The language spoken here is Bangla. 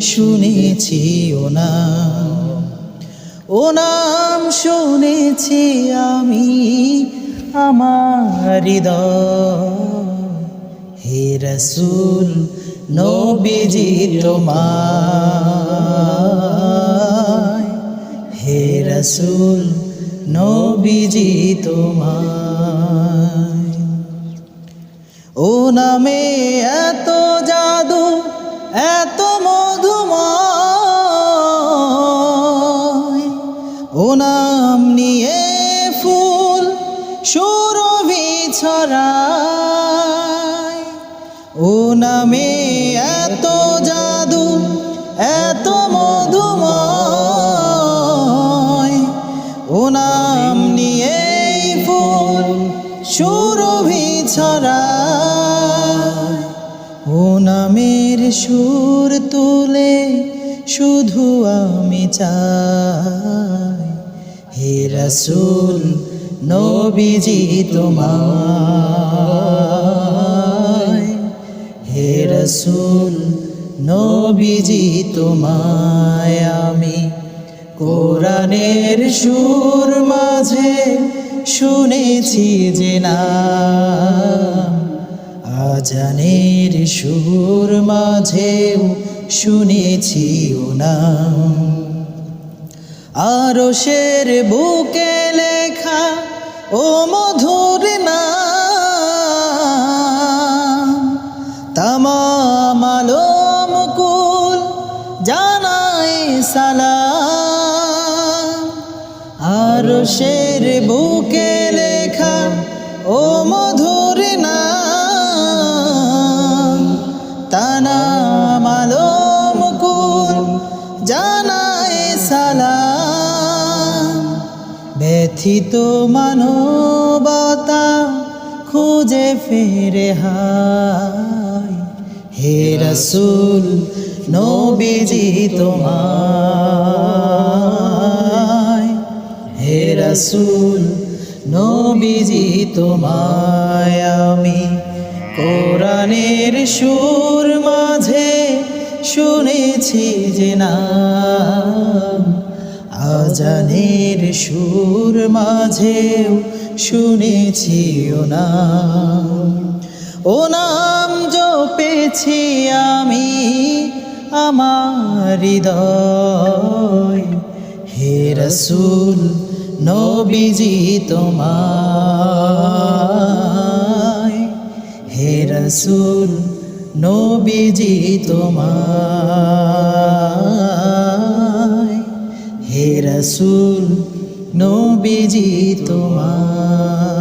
শুনেছি ও নাম। ও নাম শুনেছি আমি আমার হে রসুল, নবীজি তোমায়। হে রসুল, নবীজি তোমায়। ও নামে এত জাদু, এত ও নাম নিয়ে ফুল সুরভি ছড়ায়। ও নামে এত জাদু, এত মধুময়। ও নাম নিয়ে ফুল সুরভি ছড়ায়। ও নামের সুর তুলে শুধু আমি চাই। হে রসুল, নবীজি তোমায়। হে রসুল, নবীজি তোমায় আমি কোরআনের সুর মাঝে শুনেছি যে না। আজানের সুর মাঝেও শুনেছি ও নাম আরও শের বুকে লেখা, ও মধুর তামাম আলম কুল জানাই সালা আরও শের বুকে লেখা, ও মধুর নাম তানাম আলম কুল জানাই ব্যথিত মানবতা খুঁজে ফিরে হায়। হে রসুল, নবীজি তোমায়। হে রসুল, নবীজি তোমায়। আমি কোরআনের সুর মাঝে শুনেছি যে নাম আজানের সুর মাঝেও শুনেছি ও নাম। ও নাম জপেছি আমি আমার হৃদয়। হে রসুল, নবীজি তোমায়। হে রসুল, নবীজি তোমায়। হে রসুল নবীজি তোমায়